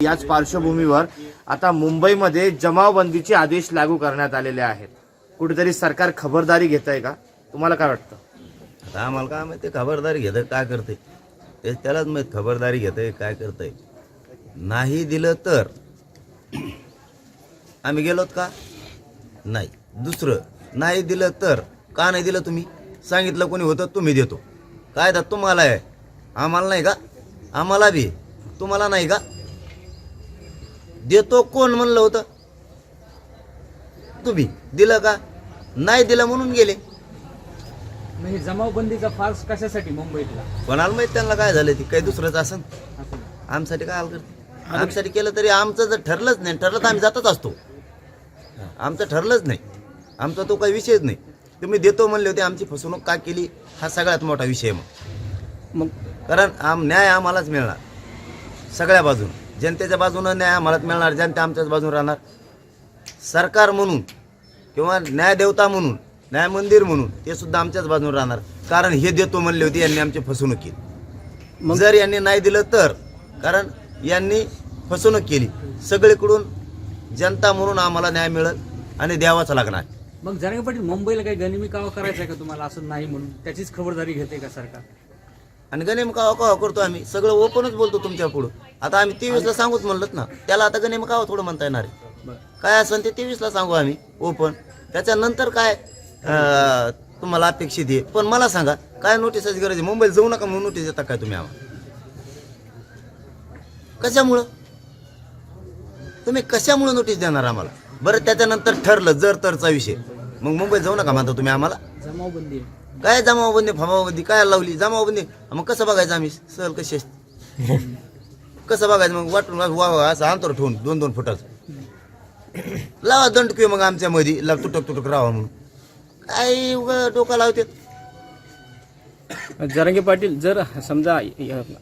याच पार्श्वभूमीवर आता मुंबईमध्ये जमावबंदीचे आदेश लागू करण्यात आलेले आहेत. कुठेतरी सरकार खबरदारी घेत आहे का? तुम्हाला काय वाटतं? आता आम्हाला काय माहिती खबरदारी घेतं काय करते ते त्यालाच माहीत खबरदारी घेतंय काय करतंय? नाही दिलं तर आम्ही गेलोत का? नाही. दुसरं नाही दिलं तर का नाही दिलं तुम्ही? सांगितलं कोणी होतं तुम्ही देतो. काय तर तुम्हाला आहे. आम्हाला नाही का? आम्हाला बी. तुम्हाला नाही का? देतो कोण म्हणलं होतं? तुम्ही दिलं का? नाही दिलं म्हणून गेले. म्हणजे जमावबंदीचा फार्स कशासाठी मुंबईतला? कोणाला माहीत त्यांना काय झालं ती? काही दुसरंच असं. आमच्यासाठी काय हाल करते? आमच्यासाठी केलं तरी आमचं जर ठरलंच नाही ठरलं तर आम्ही जातच असतो. आमचं ठरलंच नाही. आमचा तो काही विषयच नाही. तुम्ही देतो म्हणले होते आमची फसवणूक का केली? हा सगळ्यात मोठा विषय मग. मग? कारण आम न्याय आम्हालाच मिळणार. सगळ्या बाजून. जनतेच्या बाजूनं न्याय आम्हालाच मिळणार जनता आमच्याच बाजून राहणार. सरकार म्हणून किंवा न्यायदेवता म्हणून न्याय मंदिर म्हणून ते सुद्धा आमच्याच बाजून राहणार. कारण हे देतो म्हणले होते यांनी आमची फसवणूक केली. जर यांनी नाही दिलं तर कारण यांनी फसवणूक केली. सगळीकडून जनता म्हणून आम्हाला न्याय मिळत आणि द्यावाच लागणार. मग जरांगे पाटील मुंबईला काही गनिमी कावा करायचा आहे का तुम्हाला? असं नाही म्हणून. त्याचीच खबरदारी घेते का सरकार? आणि गणेम कावा करतो आम्ही. सगळं ओपनच बोलतो तुमच्या पुढं. आता आम्ही तेवीसला सांगूच म्हणलं ना त्याला आता गणेम कावा थोडं म्हणता येणार आहे. काय असेल ते तेवीसला सांगू आम्ही ओपन. त्याच्यानंतर काय तुम्हाला अपेक्षित आहे. पण मला सांगा काय नोटिसाची गरज आहे? मुंबईला जाऊ नका म्हणून नोटीस देता काय तुम्ही आम्हाला? कशामुळं? तुम्ही कशामुळं नोटीस देणार आम्हाला? बरं त्याच्यानंतर ठरलं जर तरचा विषय. मग मुंबईत जाऊ नका म्हणता तुम्ही आम्हाला. जमावबंदी काय जमावबंदी फमावबंदी काय लावली? जमावबंदी मग कसं बघायचं आम्ही? सहल कशी असते कसं बघायचं? मग वाटून वा वा असं अंतर ठेवून दोन दोन फुटाचं. लावा दंडकी मग आमच्या मध्ये ला तुटक तुटक राहा म्हणून. काय उगा डोका लावते जरांगे पाटील जर समजा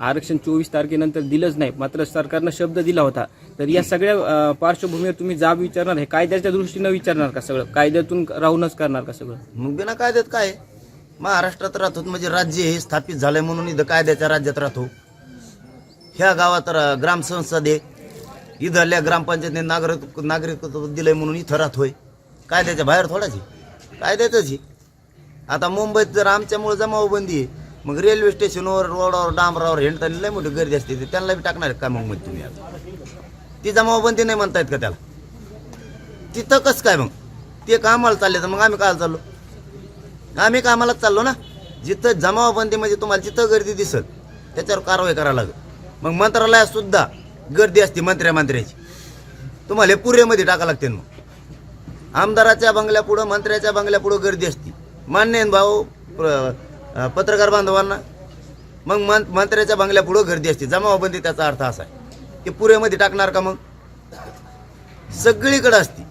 आरक्षण चोवीस तारखेनंतर दिलंच नाही मात्र सरकारनं शब्द दिला होता तर या सगळ्या पार्श्वभूमीवर तुम्ही जाब विचारणार हे कायद्याच्या दृष्टीनं विचारणार का सगळं? कायद्यातून राहूनच करणार का सगळं? मग बिना कायद्यात काय? आहे? महाराष्ट्रात राहतो म्हणजे राज्य हे स्थापित झालंय म्हणून इथं कायद्याच्या राज्यात राहतो. ह्या गावात रा- ग्रामसंसद आहे. इथल्या ग्रामपंचायतीने नागरिक नागरिकत्व दिलंय म्हणून इथं राहतोय. कायद्याच्या बाहेर थोडाच आहे. कायद्यातच आहे. आता मुंबईत जर आमच्यामुळे जमावबंदी आहे मग रेल्वे स्टेशनवर रोडावर डांबरावर हेंडताना लय मोठी गर्दी असते. त्यांना बी टाकणार आहे का मग म्हणजे तुम्ही आता? ती जमावबंदी नाही म्हणतायत का त्याला? तिथं कसं काय मग? ते कामाला चालले तर मग आम्ही काय चाललो? आम्ही कामालाच चाललो ना जिथं जमावबंदी म्हणजे तुम्हाला जिथं गर्दी दिसल त्याच्यावर कारवाई करावं लागेल. मग मंत्रालयात सुद्धा गर्दी असते मंत्र्या मंत्र्याची. तुम्हाला हे पुरेमध्ये टाका लागते मग. आमदाराच्या बंगल्यापुढं मंत्र्याच्या बंगल्यापुढं गर्दी असते. मान्य भाऊ पत्रकार बांधवांना? मग मं मंत्र्याच्या बंगल्यापुढं गर्दी असते. जमावबंदी त्याचा अर्थ असा आहे. की पुरेमध्ये टाकणार का मग? सगळीकडं असते.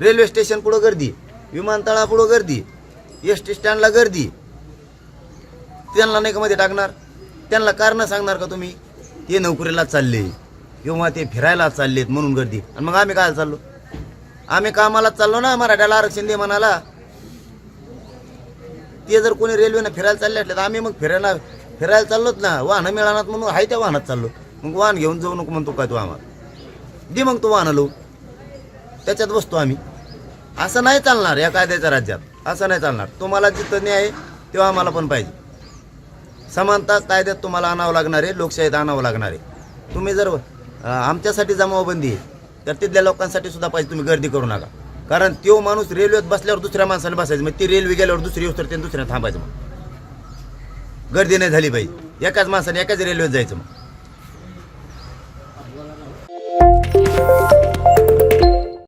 रेल्वे स्टेशन पुढं गर्दी विमानतळापुढं गर्दी एस टी स्टँडला गर्दी. त्यांना नाही का मध्ये टाकणार? त्यांना कारणं सांगणार का तुम्ही? ते नोकरीला चालले. किंवा ते फिरायला चाललेत म्हणून गर्दी. आणि मग आम्ही काय चाललो? आम्ही कामाला चाललो ना मराठ्याला आरक्षण दे म्हणाला. ते जर कोणी रेल्वेनं फिरायला चालले असले तर आम्ही मग फिरायला फिरायला चाललोच ना. वाहनं मिळणार म्हणून आहे त्या वाहनात चाललो. मग वाहन घेऊन जाऊ नको म्हणतो काय तू आम्हाला? दे मग तू वाहन लो त्याच्यात बसतो आम्ही. असं नाही चालणार या कायद्याच्या राज्यात. असं नाही चालणार. तुम्हाला जिथं न्याय आहे, तेव्हा आम्हाला पण पाहिजे. समानता कायद्यात तुम्हाला आणावं लागणार आहे लोकशाहीत आणावं लागणार आहे. तुम्ही जर आमच्यासाठी जमावबंदी आहे तर तिथल्या लोकांसाठी सुद्धा पाहिजे तुम्ही गर्दी करू नका. कारण तो माणूस रेल्वेत बसल्यावर दुसऱ्या माणसाने बसायचं मग ती रेल्वे गेल्यावर दुसरी उतर ते दुसऱ्या थांबायचं मग. गर्दी नाही झाली पाहिजे. एकाच माणसाने एकाच रेल्वेत जायचं मग.